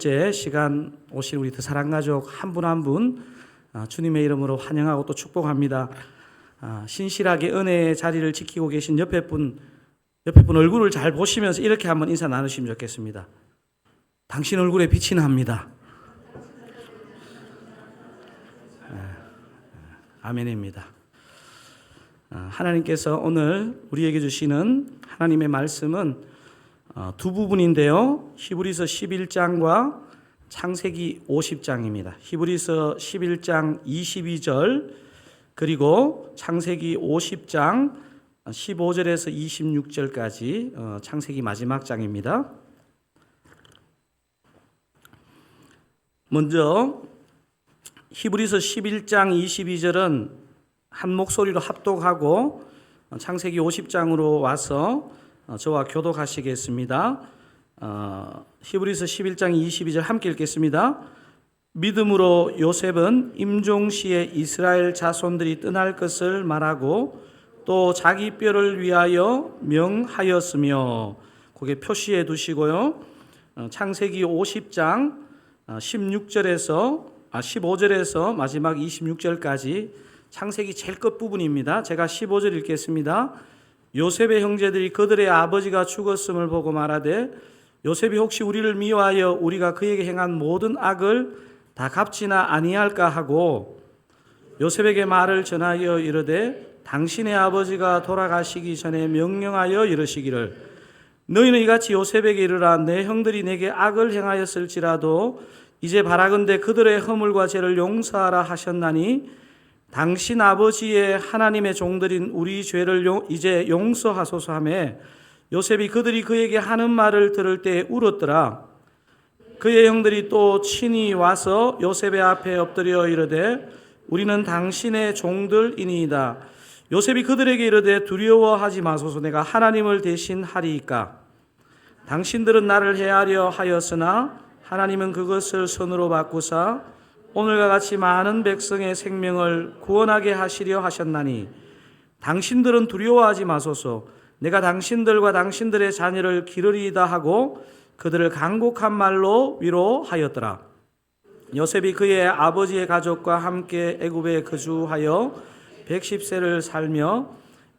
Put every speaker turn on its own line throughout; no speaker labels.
번째 시간 오신 우리 더 사랑 가족 한 분 한분 아, 주님의 이름으로 환영하고 또 축복합니다. 아, 신실하게 은혜의 자리를 지키고 계신 옆에 분 옆에 분 얼굴을 잘 보시면서 이렇게 한번 인사 나누시면 좋겠습니다. 당신 얼굴에 빛이 납니다. 아, 아멘입니다. 아, 하나님께서 오늘 우리에게 주시는 하나님의 말씀은 어, 두 부분인데요. 히브리서 11장과 창세기 50장입니다. 히브리서 11장 22절 그리고 창세기 50장 15절에서 26절까지 어, 창세기 마지막 장입니다. 먼저 히브리서 11장 22절은 한 목소리로 합독하고 어, 창세기 50장으로 와서 어, 저와 교독하시겠습니다. 어, 히브리서 11장 22절 함께 읽겠습니다. 믿음으로 요셉은 임종시에 이스라엘 자손들이 떠날 것을 말하고 또 자기 뼈를 위하여 명하였으며 거기에 표시해 두시고요. 어, 창세기 50장 16절에서 아 15절에서 마지막 26절까지 창세기 제일 끝 부분입니다. 제가 15절 읽겠습니다. 요셉의 형제들이 그들의 아버지가 죽었음을 보고 말하되 요셉이 혹시 우리를 미워하여 우리가 그에게 행한 모든 악을 다 갚지나 아니할까 하고 요셉에게 말을 전하여 이르되 당신의 아버지가 돌아가시기 전에 명령하여 이르시기를. 너희는 이같이 요셉에게 이르라. 내 형들이 내게 악을 행하였을지라도 이제 바라건대 그들의 허물과 죄를 용서하라 하셨나니 당신 아버지의 하나님의 종들인 우리 죄를 용, 이제 용서하소서 하매 요셉이 그들이 그에게 하는 말을 들을 때 울었더라. 그의 형들이 또 친히 와서 요셉의 앞에 엎드려 이르되 우리는 당신의 종들이니이다. 요셉이 그들에게 이르되 두려워하지 마소서 내가 하나님을 대신하리이까. 당신들은 나를 해하려 하였으나 하나님은 그것을 선으로 바꾸사 오늘과 같이 많은 백성의 생명을 구원하게 하시려 하셨나니 당신들은 두려워하지 마소서. 내가 당신들과 당신들의 자녀를 기르리이다 하고 그들을 간곡한 말로 위로하였더라. 요셉이 그의 아버지의 가족과 함께 애굽에 거주하여 110세를 살며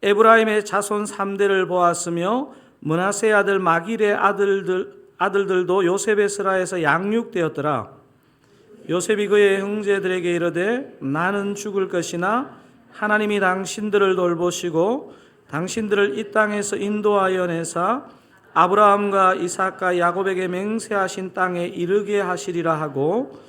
에브라임의 자손 3대를 보았으며 문하세 아들 마길의 아들들 아들들도 요셉의 스라에서 양육되었더라 요셉이 그의 형제들에게 이르되 나는 죽을 것이나 하나님이 당신들을 돌보시고 당신들을 이 땅에서 인도하여 내사 아브라함과 이삭과 야곱에게 맹세하신 땅에 이르게 하시리라 하고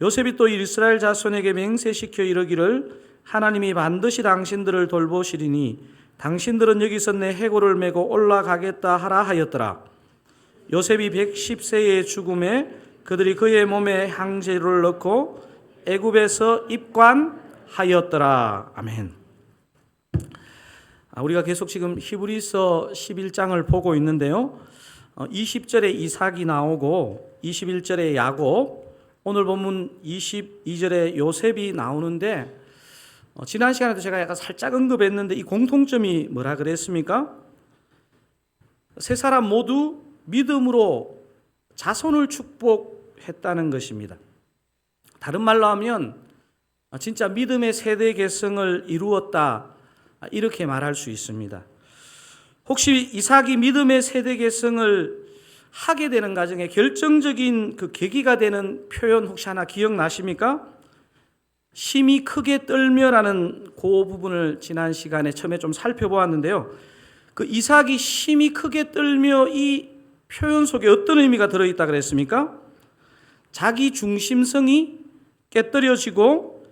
요셉이 또 이스라엘 자손에게 맹세시켜 이르기를 하나님이 반드시 당신들을 돌보시리니 당신들은 여기서 내 해골을 메고 올라가겠다 하라 하였더라. 요셉이 110세의 죽음에 그들이 그의 몸에 향제를 넣고 애굽에서 입관하였더라. 아멘. 아, 우리가 계속 지금 히브리서 11장을 보고 있는데요. 20절에 이삭이 나오고 21절에 야곱, 오늘 본문 22절에 요셉이 나오는데 어, 지난 시간에도 제가 약간 살짝 언급했는데 이 공통점이 뭐라 그랬습니까? 세 사람 모두 믿음으로 자손을 축복했다는 것입니다. 다른 말로 하면 진짜 믿음의 세대 개성을 이루었다 이렇게 말할 수 있습니다. 혹시 이삭이 믿음의 세대 개성을 하게 되는 과정에 결정적인 그 계기가 되는 표현 혹시 하나 기억나십니까? 심히 크게 떨며라는 그 부분을 지난 시간에 처음에 좀 살펴보았는데요. 그 이삭이 심히 크게 떨며 이 표현 속에 어떤 의미가 들어있다 그랬습니까? 자기 중심성이 깨뜨려지고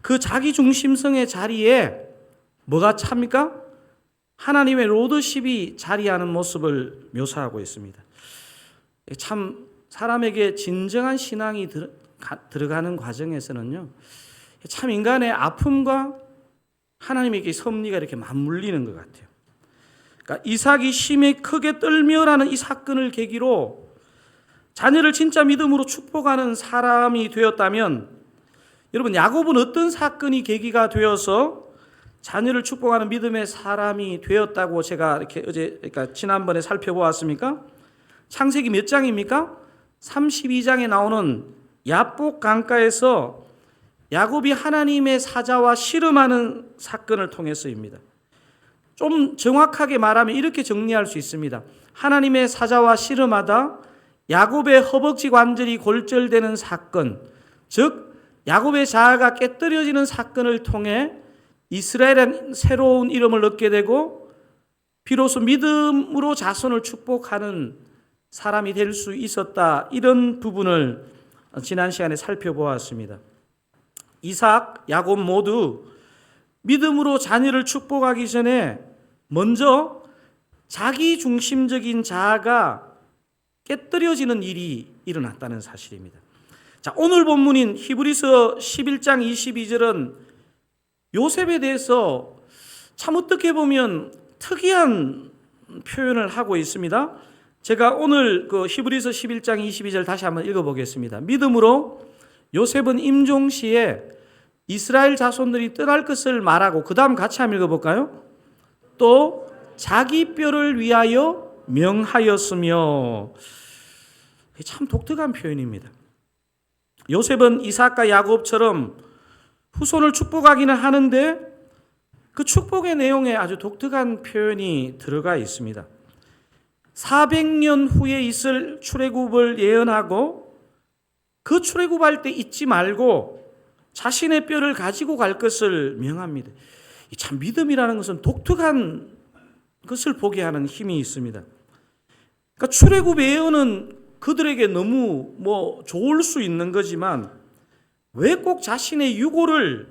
그 자기 중심성의 자리에 뭐가 찹니까? 하나님의 로드십이 자리하는 모습을 묘사하고 있습니다. 참 사람에게 진정한 신앙이 들어가는 과정에서는요, 참 인간의 아픔과 하나님에게 섭리가 이렇게 맞물리는 것 같아요. 그러니까 이삭이 심히 크게 떨며라는 이 사건을 계기로 자녀를 진짜 믿음으로 축복하는 사람이 되었다면 여러분 야곱은 어떤 사건이 계기가 되어서 자녀를 축복하는 믿음의 사람이 되었다고 제가 이렇게 어제 그러니까 지난번에 살펴보았습니까? 창세기 몇 장입니까? 32장에 나오는 야복 강가에서 야곱이 하나님의 사자와 씨름하는 사건을 통해서입니다. 좀 정확하게 말하면 이렇게 정리할 수 있습니다. 하나님의 사자와 씨름하다 야곱의 허벅지 관절이 골절되는 사건, 즉 야곱의 자아가 깨뜨려지는 사건을 통해 이스라엘은 새로운 이름을 얻게 되고 비로소 믿음으로 자손을 축복하는 사람이 될 수 있었다. 이런 부분을 지난 시간에 살펴보았습니다. 이삭, 야곱 모두 믿음으로 자녀를 축복하기 전에 먼저 자기 중심적인 자아가 깨뜨려지는 일이 일어났다는 사실입니다. 자, 오늘 본문인 히브리서 11장 22절은 요셉에 대해서 참 어떻게 보면 특이한 표현을 하고 있습니다. 제가 오늘 그 히브리서 11장 22절 다시 한번 읽어보겠습니다. 믿음으로 요셉은 임종 시에 이스라엘 자손들이 떠날 것을 말하고 그 다음 같이 한번 읽어볼까요? 또 자기 뼈를 위하여 명하였으며 참 독특한 표현입니다. 요셉은 이삭과 야곱처럼 후손을 축복하기는 하는데 그 축복의 내용에 아주 독특한 표현이 들어가 있습니다. 400년 후에 있을 출애굽을 예언하고 그 출애굽할 때 잊지 말고 자신의 뼈를 가지고 갈 것을 명합니다. 참 믿음이라는 것은 독특한 것을 보게 하는 힘이 있습니다. 그러니까 출애굽 예언은 그들에게 너무 뭐 좋을 수 있는 거지만 왜 꼭 자신의 유고를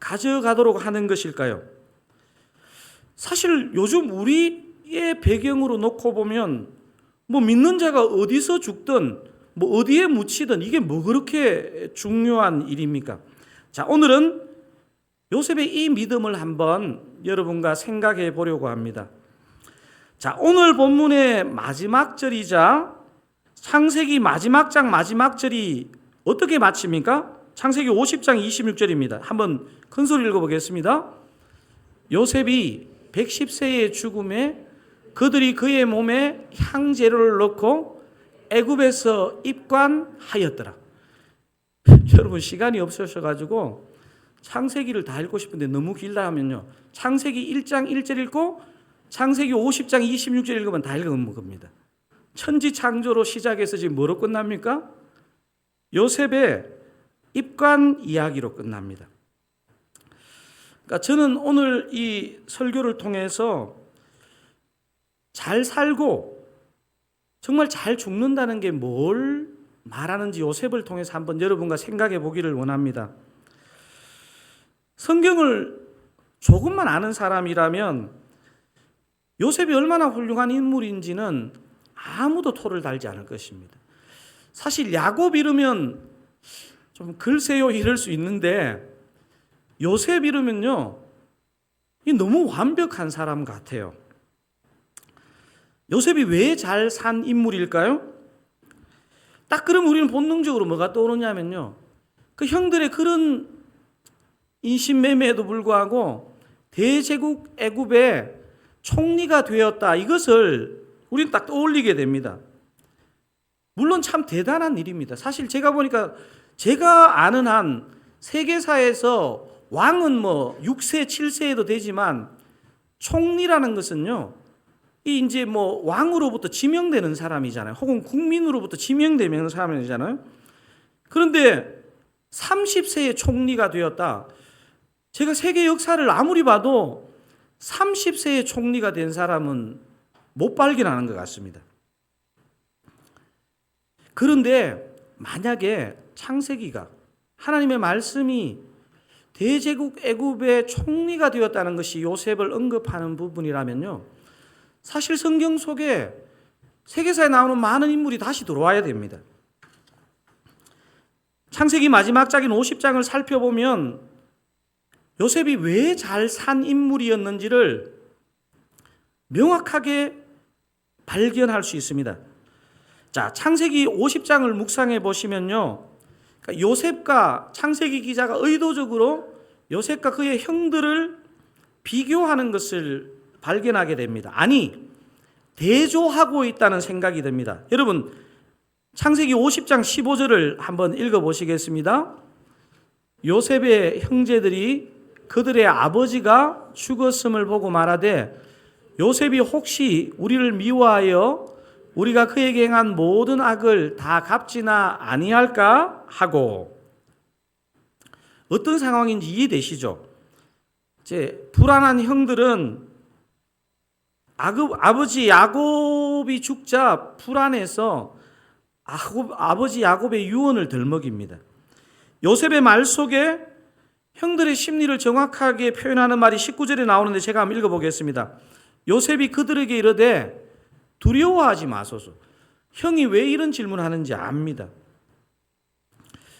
가져가도록 하는 것일까요? 사실 요즘 우리의 배경으로 놓고 보면 뭐 믿는 자가 어디서 죽든 뭐 어디에 묻히든 이게 뭐 그렇게 중요한 일입니까? 자, 오늘은 요셉의 이 믿음을 한번 여러분과 생각해 보려고 합니다. 자, 오늘 본문의 마지막 절이자 창세기 마지막 장 마지막 절이 어떻게 마칩니까? 창세기 50장 26절입니다. 한번 큰 소리 읽어 보겠습니다. 요셉이 110세의 죽음에 그들이 그의 몸에 향재료를 넣고 애굽에서 입관하였더라. 여러분 시간이 없으셔 가지고 창세기를 다 읽고 싶은데 너무 길다 하면요. 창세기 1장 1절 읽고 창세기 50장 26절 읽으면 다 읽은 겁니다. 천지 창조로 시작해서 지금 뭐로 끝납니까? 요셉의 입관 이야기로 끝납니다. 그러니까 저는 오늘 이 설교를 통해서 잘 살고 정말 잘 죽는다는 게 뭘 말하는지 요셉을 통해서 한번 여러분과 생각해 보기를 원합니다. 성경을 조금만 아는 사람이라면 요셉이 얼마나 훌륭한 인물인지는 아무도 토를 달지 않을 것입니다. 사실 야곱 이르면 좀 글쎄요 이럴 수 있는데 요셉 이르면요 이 너무 완벽한 사람 같아요. 요셉이 왜 잘 산 인물일까요? 딱 그럼 우리는 본능적으로 뭐가 떠오르냐면요. 그 형들의 그런 인신매매에도 불구하고 대제국 애굽의 총리가 되었다. 이것을 우리는 딱 떠올리게 됩니다. 물론 참 대단한 일입니다. 사실 제가 보니까 제가 아는 한 세계사에서 왕은 뭐 6세, 7세에도 되지만 총리라는 것은요. 이 이제 뭐 왕으로부터 지명되는 사람이잖아요. 혹은 국민으로부터 지명되는 사람이잖아요. 그런데 30세의 총리가 되었다. 제가 세계 역사를 아무리 봐도 30세의 총리가 된 사람은 못 발견하는 것 같습니다. 그런데 만약에 창세기가 하나님의 말씀이 대제국 애굽의 총리가 되었다는 것이 요셉을 언급하는 부분이라면요. 사실 성경 속에 세계사에 나오는 많은 인물이 다시 들어와야 됩니다. 창세기 마지막 장인 50장을 살펴보면 요셉이 왜 잘 산 인물이었는지를 명확하게 발견할 수 있습니다. 자, 창세기 50장을 묵상해 보시면요. 그러니까 요셉과 창세기 기자가 의도적으로 요셉과 그의 형들을 비교하는 것을 발견하게 됩니다. 아니, 대조하고 있다는 생각이 듭니다. 여러분, 창세기 50장 15절을 한번 읽어 보시겠습니다. 요셉의 형제들이 그들의 아버지가 죽었음을 보고 말하되 요셉이 혹시 우리를 미워하여 우리가 그에게 행한 모든 악을 다 갚지나 아니할까 하고 어떤 상황인지 이해되시죠? 이제 불안한 형들은 아버지 야곱이 죽자 불안해서 아버지 야곱의 유언을 덜먹입니다. 요셉의 말 속에 형들의 심리를 정확하게 표현하는 말이 19절에 나오는데 제가 한번 읽어보겠습니다. 요셉이 그들에게 이르되 두려워하지 마소서. 형이 왜 이런 질문하는지 압니다.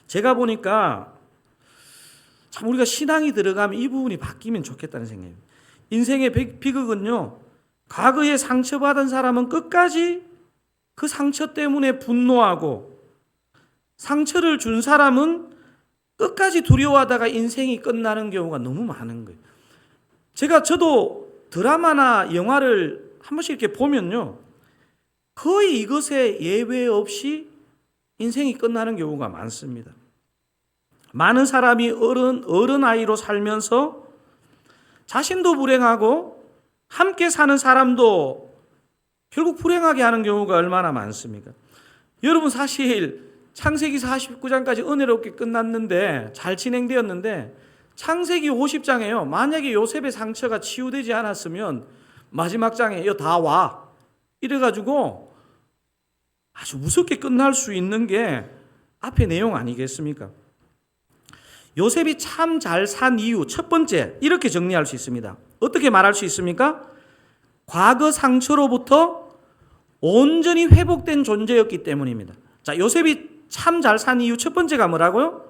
제가 보니까 참 우리가 신앙이 들어가면 이 부분이 바뀌면 좋겠다는 생각이에요. 인생의 비- 비극은요. 과거에 상처받은 사람은 끝까지 그 상처 때문에 분노하고 상처를 준 사람은 끝까지 두려워하다가 인생이 끝나는 경우가 너무 많은 거예요. 제가 저도 드라마나 영화를 한 번씩 이렇게 보면요. 거의 이것에 예외 없이 인생이 끝나는 경우가 많습니다. 많은 사람이 어른, 어른 아이로 살면서 자신도 불행하고 함께 사는 사람도 결국 불행하게 하는 경우가 얼마나 많습니까? 여러분 사실 창세기 49장까지 은혜롭게 끝났는데 잘 진행되었는데 창세기 50장에요. 만약에 요셉의 상처가 치유되지 않았으면 마지막 장에 다 와. 이래 가지고 아주 무섭게 끝날 수 있는 게 앞에 내용 아니겠습니까? 요셉이 참 잘 산 이유 첫 번째 이렇게 정리할 수 있습니다. 어떻게 말할 수 있습니까? 과거 상처로부터 온전히 회복된 존재였기 때문입니다. 자, 요셉이 참 잘 산 이유 첫 번째가 뭐라고요?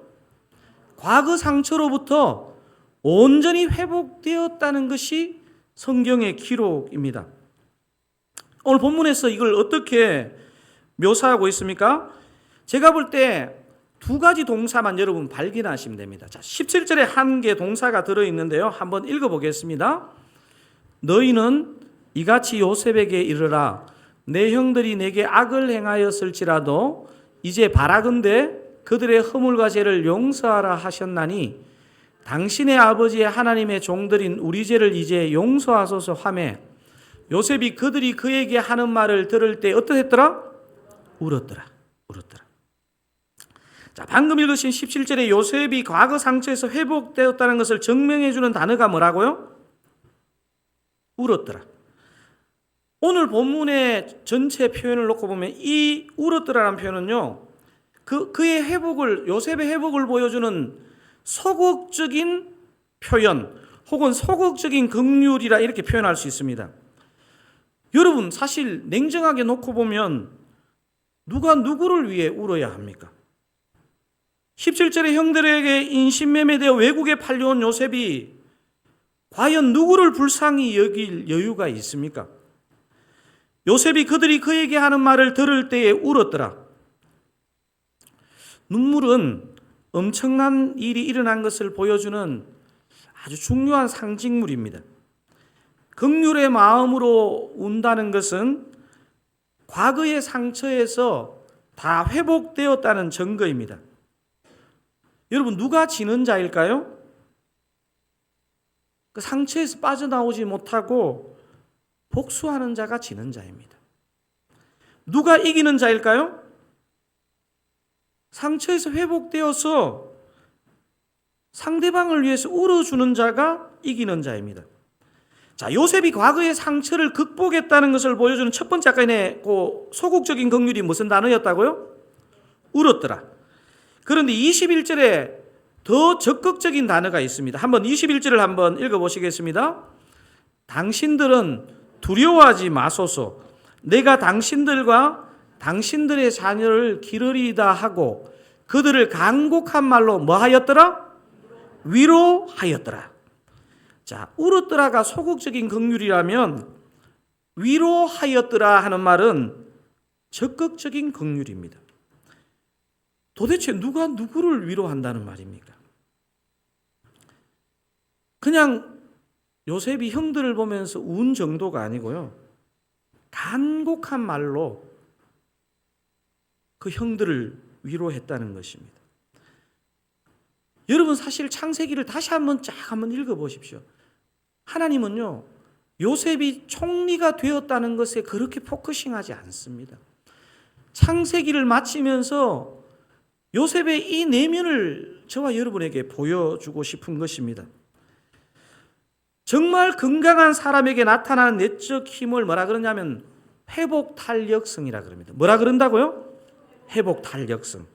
과거 상처로부터 온전히 회복되었다는 것이 성경의 기록입니다. 오늘 본문에서 이걸 어떻게 묘사하고 있습니까? 제가 볼 때 두 가지 동사만 여러분 발견하시면 됩니다. 자, 17절에 한 개 동사가 들어 있는데요. 한번 읽어 보겠습니다. 너희는 이같이 요셉에게 이르라 내 형들이 내게 악을 행하였을지라도 이제 바라건대 그들의 허물과 죄를 용서하라 하셨나니 당신의 아버지의 하나님의 종들인 우리 죄를 이제 용서하소서 하매 요셉이 그들이 그에게 하는 말을 들을 때 어떠했더라? 울었더라. 울었더라. 자, 방금 읽으신 17절에 요셉이 과거 상처에서 회복되었다는 것을 증명해 주는 단어가 뭐라고요? 울었더라. 오늘 본문의 전체 표현을 놓고 보면 이 울었더라라는 표현은요. 그 그의 회복을 요셉의 회복을 보여주는 소극적인 표현 혹은 소극적인 긍휼이라 이렇게 표현할 수 있습니다. 여러분 사실 냉정하게 놓고 보면 누가 누구를 위해 울어야 합니까? 17절에 형들에게 인신매매되어 외국에 팔려온 요셉이 과연 누구를 불쌍히 여길 여유가 있습니까? 요셉이 그들이 그에게 하는 말을 들을 때에 울었더라. 눈물은 엄청난 일이 일어난 것을 보여주는 아주 중요한 상징물입니다. 극률의 마음으로 운다는 것은 과거의 상처에서 다 회복되었다는 증거입니다. 여러분 누가 지는 자일까요? 그 상처에서 빠져나오지 못하고 복수하는 자가 지는 자입니다. 누가 이기는 자일까요? 상처에서 회복되어서 상대방을 위해서 울어주는 자가 이기는 자입니다. 자, 요셉이 과거의 상처를 극복했다는 것을 보여주는 첫 번째 아까 그 소극적인 긍휼이 무슨 단어였다고요? 울었더라. 그런데 21절에 더 적극적인 단어가 있습니다. 한번 21절을 한번 읽어 보시겠습니다. 당신들은 두려워하지 마소서. 내가 당신들과 당신들의 자녀를 기르리다 하고 그들을 간곡한 말로 뭐 하였더라? 위로하였더라. 자, 울었더라가 소극적인 긍휼이라면 위로하였더라 하는 말은 적극적인 긍휼입니다. 도대체 누가 누구를 위로한다는 말입니까? 그냥 요셉이 형들을 보면서 운 정도가 아니고요. 간곡한 말로 그 형들을 위로했다는 것입니다. 여러분 사실 창세기를 다시 한번 쫙 한번 읽어 보십시오. 하나님은요. 요셉이 총리가 되었다는 것에 그렇게 포커싱하지 않습니다. 창세기를 마치면서 요셉의 이 내면을 저와 여러분에게 보여주고 싶은 것입니다. 정말 건강한 사람에게 나타나는 내적 힘을 뭐라 그러냐면 회복 탄력성이라 그럽니다. 뭐라 그런다고요? 회복 탄력성.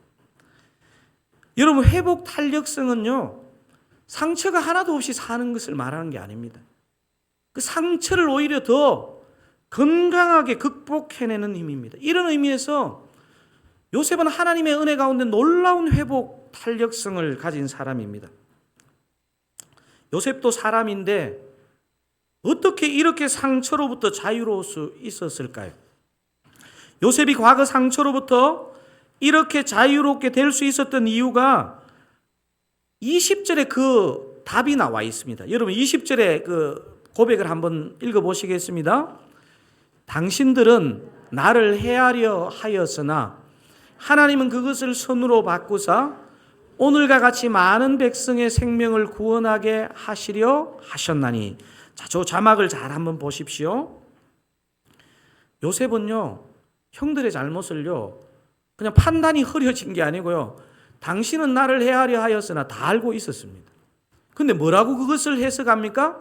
여러분 회복 탄력성은요. 상처가 하나도 없이 사는 것을 말하는 게 아닙니다. 그 상처를 오히려 더 건강하게 극복해내는 힘입니다. 이런 의미에서 요셉은 하나님의 은혜 가운데 놀라운 회복 탄력성을 가진 사람입니다. 요셉도 사람인데 어떻게 이렇게 상처로부터 자유로울 수 있었을까요? 요셉이 과거 상처로부터 이렇게 자유롭게 될 수 있었던 이유가 20절에 그 답이 나와 있습니다. 여러분 20절에 그 고백을 한번 읽어 보시겠습니다. 당신들은 나를 해하려 하였으나 하나님은 그것을 선으로 바꾸사 오늘과 같이 많은 백성의 생명을 구원하게 하시려 하셨나니 자, 저 자막을 잘 한번 보십시오. 요셉은요, 형들의 잘못을요, 그냥 판단이 흐려진 게 아니고요, 당신은 나를 해하려 하였으나 다 알고 있었습니다. 근데 뭐라고 그것을 해석합니까?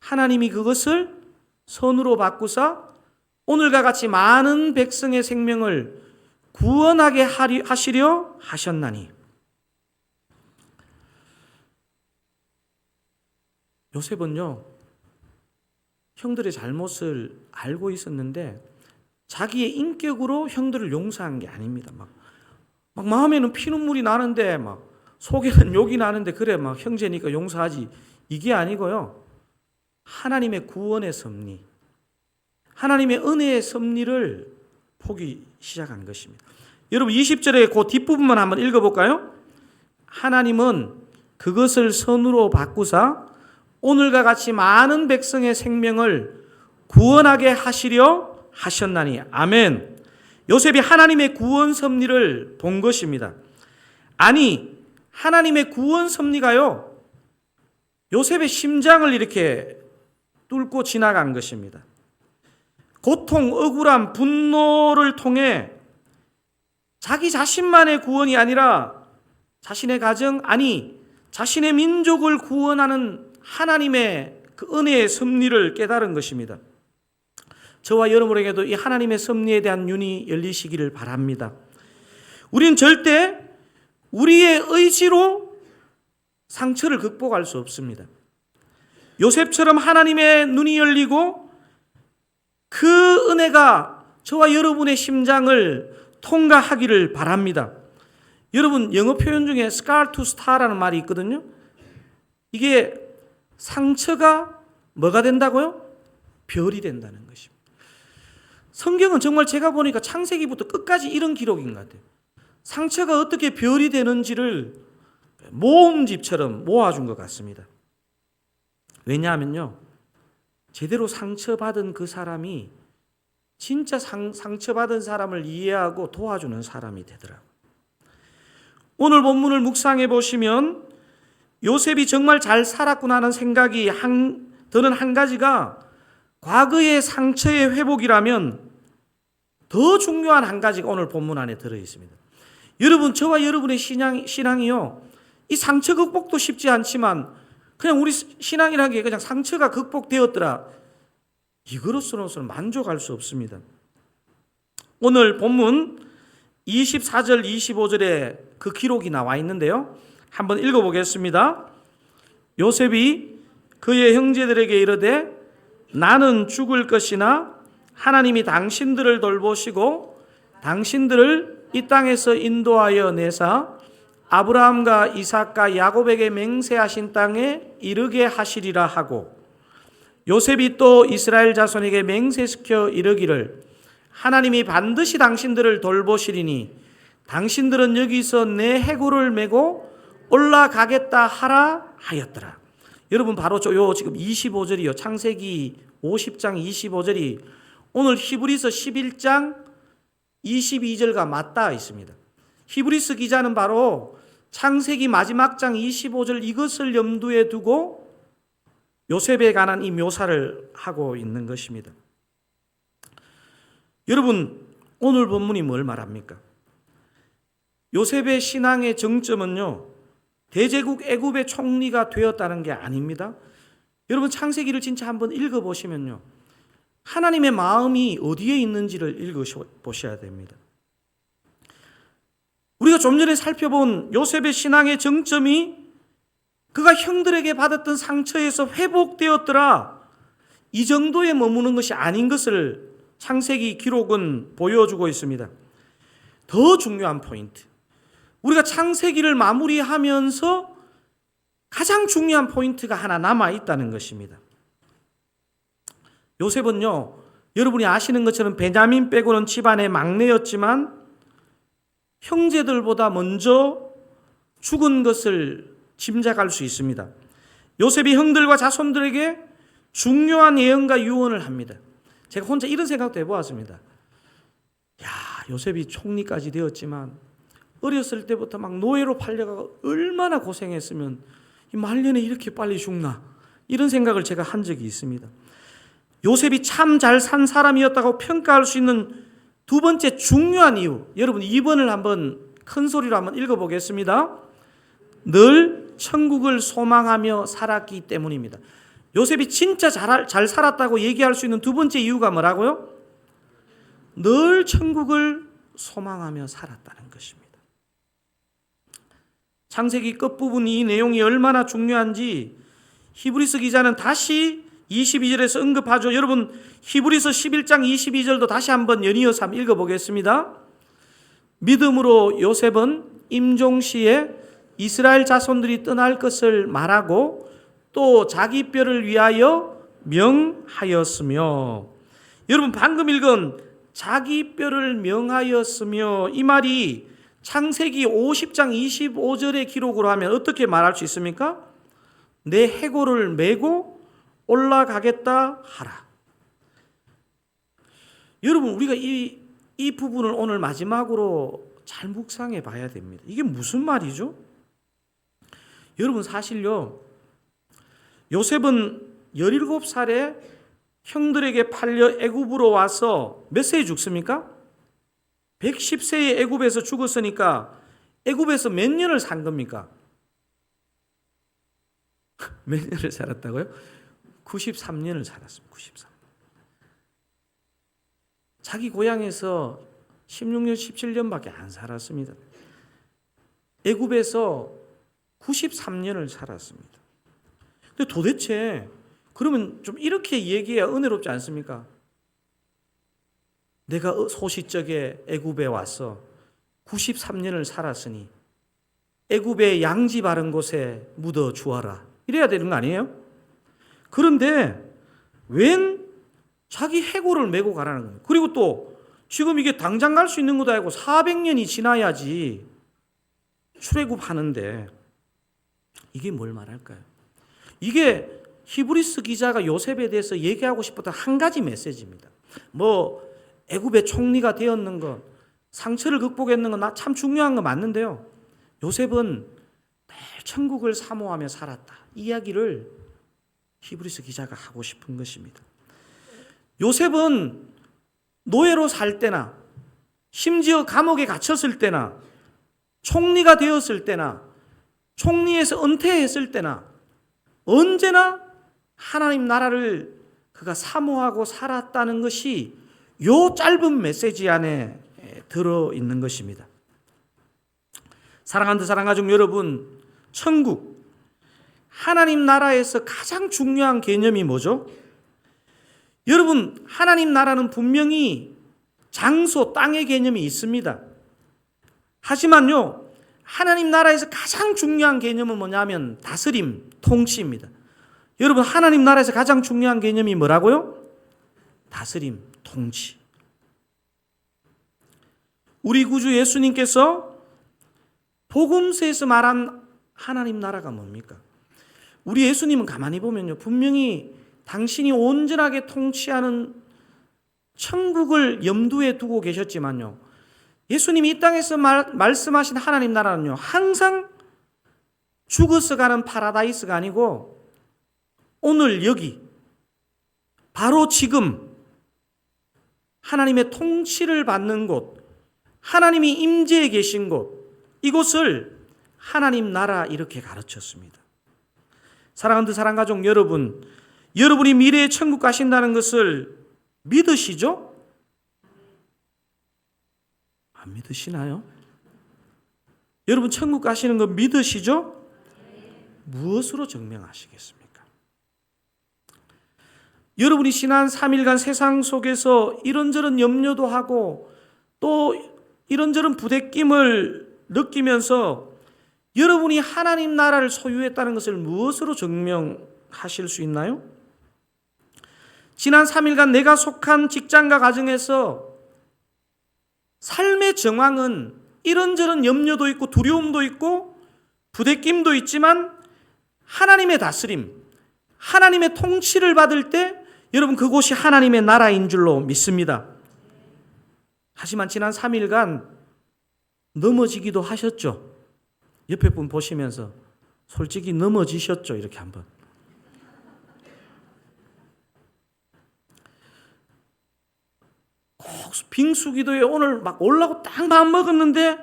하나님이 그것을 선으로 바꾸사 오늘과 같이 많은 백성의 생명을 구원하게 하시려 하셨나니. 요셉은요, 형들의 잘못을 알고 있었는데 자기의 인격으로 형들을 용서한 게 아닙니다. 막, 막 마음에는 피눈물이 나는데 막 속에는 욕이 나는데 그래 막 형제니까 용서하지 이게 아니고요. 하나님의 구원의 섭리, 하나님의 은혜의 섭리를 보기 시작한 것입니다. 여러분 20절의 그 뒷부분만 한번 읽어볼까요? 하나님은 그것을 선으로 바꾸사 오늘과 같이 많은 백성의 생명을 구원하게 하시려 하셨나니 아멘. 요셉이 하나님의 구원 섭리를 본 것입니다. 아니 하나님의 구원 섭리가요. 요셉의 심장을 이렇게 뚫고 지나간 것입니다. 고통, 억울함, 분노를 통해 자기 자신만의 구원이 아니라 자신의 가정, 아니, 자신의 민족을 구원하는 하나님의 그 은혜의 섭리를 깨달은 것입니다. 저와 여러분에게도 이 하나님의 섭리에 대한 눈이 열리시기를 바랍니다. 우리는 절대 우리의 의지로 상처를 극복할 수 없습니다. 요셉처럼 하나님의 눈이 열리고 그 은혜가 저와 여러분의 심장을 통과하기를 바랍니다. 여러분 영어 표현 중에 scar to star라는 말이 있거든요. 이게 상처가 뭐가 된다고요? 별이 된다는 것입니다. 성경은 정말 제가 보니까 창세기부터 끝까지 이런 기록인 것 같아요. 상처가 어떻게 별이 되는지를 모음집처럼 모아준 것 같습니다. 왜냐하면요. 제대로 상처받은 그 사람이 진짜 상, 상처받은 사람을 이해하고 도와주는 사람이 되더라고요. 오늘 본문을 묵상해 보시면 요셉이 정말 잘 살았구나 하는 생각이 한, 드는 한 가지가 과거의 상처의 회복이라면 더 중요한 한 가지가 오늘 본문 안에 들어 있습니다. 여러분, 저와 여러분의 신앙, 신앙이요. 이 상처 극복도 쉽지 않지만 그냥 우리 신앙이라는 게 그냥 상처가 극복되었더라. 이거로서는 만족할 수 없습니다. 오늘 본문 24절, 25절에 그 기록이 나와 있는데요. 한번 읽어보겠습니다. 요셉이 그의 형제들에게 이르되 나는 죽을 것이나 하나님이 당신들을 돌보시고 당신들을 이 땅에서 인도하여 내사 아브라함과 이삭과 야곱에게 맹세하신 땅에 이르게 하시리라 하고 요셉이 또 이스라엘 자손에게 맹세시켜 이르기를 하나님이 반드시 당신들을 돌보시리니 당신들은 여기서 내 해골을 메고 올라가겠다 하라 하였더라. 여러분 바로 요 지금 25절이요. 창세기 50장 25절이 오늘 히브리서 11장 22절과 맞닿아 있습니다. 히브리스 기자는 바로 창세기 마지막 장 25절 이것을 염두에 두고 요셉에 관한 이 묘사를 하고 있는 것입니다. 여러분, 오늘 본문이 뭘 말합니까? 요셉의 신앙의 정점은요, 대제국 애굽의 총리가 되었다는 게 아닙니다. 여러분, 창세기를 진짜 한번 읽어 보시면요, 하나님의 마음이 어디에 있는지를 읽어 보셔야 됩니다. 우리가 좀 전에 살펴본 요셉의 신앙의 정점이 그가 형들에게 받았던 상처에서 회복되었더라. 이 정도에 머무는 것이 아닌 것을 창세기 기록은 보여주고 있습니다. 더 중요한 포인트. 우리가 창세기를 마무리하면서 가장 중요한 포인트가 하나 남아 있다는 것입니다. 요셉은요, 여러분이 아시는 것처럼 베냐민 빼고는 집안의 막내였지만 형제들보다 먼저 죽은 것을 짐작할 수 있습니다. 요셉이 형들과 자손들에게 중요한 예언과 유언을 합니다. 제가 혼자 이런 생각도 해보았습니다. 야, 요셉이 총리까지 되었지만 어렸을 때부터 막 노예로 팔려가고 얼마나 고생했으면 이 말년에 이렇게 빨리 죽나 이런 생각을 제가 한 적이 있습니다. 요셉이 참 잘 산 사람이었다고 평가할 수 있는 두 번째 중요한 이유, 여러분 2번을 한번 큰 소리로 한번 읽어 보겠습니다. 늘 천국을 소망하며 살았기 때문입니다. 요셉이 진짜 잘, 잘 살았다고 얘기할 수 있는 두 번째 이유가 뭐라고요? 늘 천국을 소망하며 살았다는 것입니다. 창세기 끝부분 이 내용이 얼마나 중요한지 히브리스 기자는 다시 22절에서 언급하죠. 여러분 히브리서 11장 22절도 다시 한번 연이어서 한번 읽어보겠습니다. 믿음으로 요셉은 임종 시에 이스라엘 자손들이 떠날 것을 말하고 또 자기 뼈를 위하여 명하였으며 여러분 방금 읽은 자기 뼈를 명하였으며 이 말이 창세기 50장 25절의 기록으로 하면 어떻게 말할 수 있습니까? 내 해골을 메고 올라가겠다 하라. 여러분 우리가 이, 이 부분을 오늘 마지막으로 잘 묵상해 봐야 됩니다. 이게 무슨 말이죠? 여러분 사실요. 요셉은 17살에 형들에게 팔려 애굽으로 와서 몇 세에 죽습니까? 110세에 애굽에서 죽었으니까 애굽에서 몇 년을 산 겁니까? 몇 년을 살았다고요? 93년을 살았습니다. 93. 자기 고향에서 16년, 17년밖에 안 살았습니다. 애굽에서 93년을 살았습니다. 근데 도대체 그러면 좀 이렇게 얘기해야 은혜롭지 않습니까? 내가 소시적에 애굽에 와서 93년을 살았으니 애굽의 양지 바른 곳에 묻어 주어라. 이래야 되는 거 아니에요? 그런데 웬 자기 해고를 메고 가라는 거예요. 그리고 또 지금 이게 당장 갈 수 있는 것도 아니고 400년이 지나야지 출애굽 하는데 이게 뭘 말할까요? 이게 히브리스 기자가 요셉에 대해서 얘기하고 싶었던 한 가지 메시지입니다. 뭐 애굽의 총리가 되었는 것, 상처를 극복했는 건 참 중요한 거 맞는데요. 요셉은 매일 천국을 사모하며 살았다. 이야기를 히브리스 기자가 하고 싶은 것입니다. 요셉은 노예로 살 때나 심지어 감옥에 갇혔을 때나 총리가 되었을 때나 총리에서 은퇴했을 때나 언제나 하나님 나라를 그가 사모하고 살았다는 것이 요 짧은 메시지 안에 들어 있는 것입니다. 사랑하는 사랑가 족 여러분, 천국 하나님 나라에서 가장 중요한 개념이 뭐죠? 여러분, 하나님 나라는 분명히 장소, 땅의 개념이 있습니다. 하지만요, 하나님 나라에서 가장 중요한 개념은 뭐냐면 다스림, 통치입니다. 여러분, 하나님 나라에서 가장 중요한 개념이 뭐라고요? 다스림, 통치. 우리 구주 예수님께서 복음서에서 말한 하나님 나라가 뭡니까? 우리 예수님은 가만히 보면요. 분명히 당신이 온전하게 통치하는 천국을 염두에 두고 계셨지만요. 예수님이 이 땅에서 말, 말씀하신 하나님 나라는요, 항상 죽어서 가는 파라다이스가 아니고, 오늘 여기, 바로 지금, 하나님의 통치를 받는 곳, 하나님이 임재해 계신 곳, 이곳을 하나님 나라 이렇게 가르쳤습니다. 사랑하는 사랑 가족 여러분, 여러분이 미래의 천국 가신다는 것을 믿으시죠? 안 믿으시나요? 여러분 천국 가시는 거 믿으시죠? 무엇으로 증명하시겠습니까? 여러분이 지난 3일간 세상 속에서 이런저런 염려도 하고 또 이런저런 부대낌을 느끼면서 여러분이 하나님 나라를 소유했다는 것을 무엇으로 증명하실 수 있나요? 지난 3일간 내가 속한 직장과 가정에서 삶의 정황은 이런저런 염려도 있고 두려움도 있고 부대낌도 있지만 하나님의 다스림, 하나님의 통치를 받을 때 여러분 그곳이 하나님의 나라인 줄로 믿습니다. 하지만 지난 3일간 넘어지기도 하셨죠. 옆에 분 보시면서 솔직히 넘어지셨죠. 이렇게 한번. 꼭 빙수 기도에 오늘 막 올라고 딱 마음 먹었는데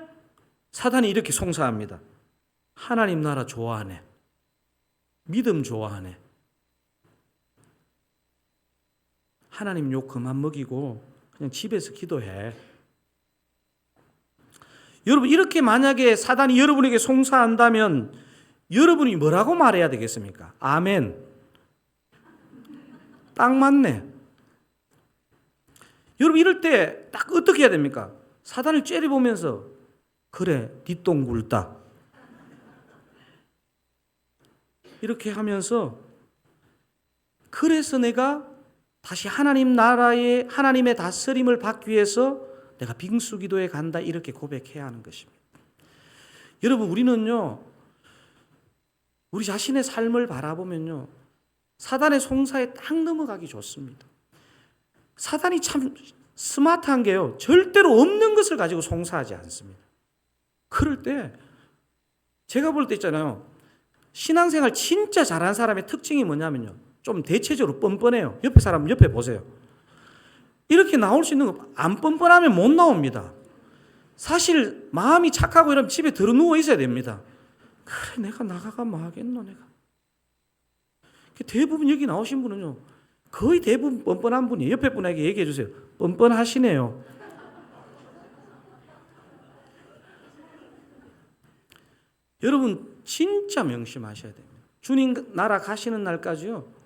사단이 이렇게 송사합니다. 하나님 나라 좋아하네. 믿음 좋아하네. 하나님 욕 그만 먹이고 그냥 집에서 기도해. 여러분 이렇게 만약에 사단이 여러분에게 송사한다면 여러분이 뭐라고 말해야 되겠습니까? 아멘. 딱 맞네. 여러분 이럴 때 딱 어떻게 해야 됩니까? 사단을 째려보면서 그래 뒷동 굴다. 이렇게 하면서 그래서 내가 다시 하나님 나라의 하나님의 다스림을 받기 위해서 내가 빙수 기도에 간다 이렇게 고백해야 하는 것입니다. 여러분 우리는요 우리 자신의 삶을 바라보면요 사단의 송사에 딱 넘어가기 좋습니다. 사단이 참 스마트한 게요 절대로 없는 것을 가지고 송사하지 않습니다. 그럴 때 제가 볼 때 있잖아요 신앙생활 진짜 잘하는 사람의 특징이 뭐냐면요 좀 대체적으로 뻔뻔해요. 옆에 사람 옆에 보세요. 이렇게 나올 수 있는 거 안 뻔뻔하면 못 나옵니다. 사실 마음이 착하고 이러면 집에 들어 누워 있어야 됩니다. 그래 내가 나가가 뭐 하겠노 내가. 대부분 여기 나오신 분은요 거의 대부분 뻔뻔한 분이 옆에 분에게 얘기해 주세요. 뻔뻔하시네요. 여러분 진짜 명심하셔야 됩니다. 주님 나라 가시는 날까지요.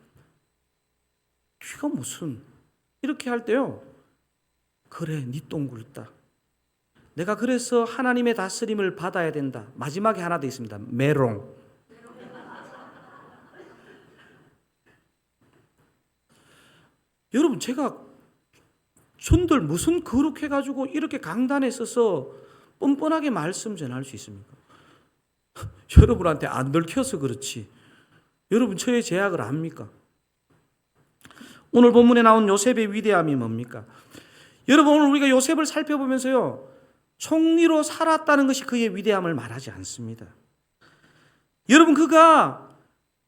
귀가 무슨 이렇게 할 때요. 그래, 니똥 굴다. 내가 그래서 하나님의 다스림을 받아야 된다. 마지막에 하나 더 있습니다. 메롱. 여러분, 제가 손들 무슨 그렇게 가지고 이렇게 강단에 서서 뻔뻔하게 말씀 전할 수 있습니까? 여러분한테 안 들켜서 그렇지. 여러분 저의 제약을 압니까? 오늘 본문에 나온 요셉의 위대함이 뭡니까? 여러분 오늘 우리가 요셉을 살펴보면서요. 총리로 살았다는 것이 그의 위대함을 말하지 않습니다. 여러분 그가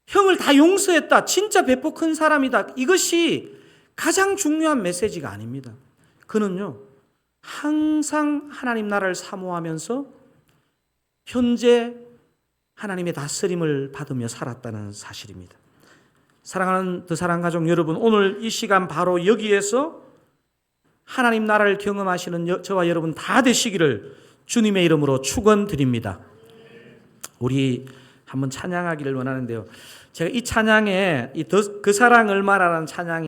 형을 다 용서했다. 진짜 배포 큰 사람이다. 이것이 가장 중요한 메시지가 아닙니다. 그는요. 항상 하나님 나라를 사모하면서 현재 하나님의 다스림을 받으며 살았다는 사실입니다. 사랑하는 더 사랑 가족 여러분, 오늘 이 시간 바로 여기에서 하나님 나라를 경험하시는 저와 여러분 다 되시기를 주님의 이름으로 축원드립니다. 우리 한번 찬양하기를 원하는데요. 제가 이 찬양에 이 그 사랑 얼마라는 찬양이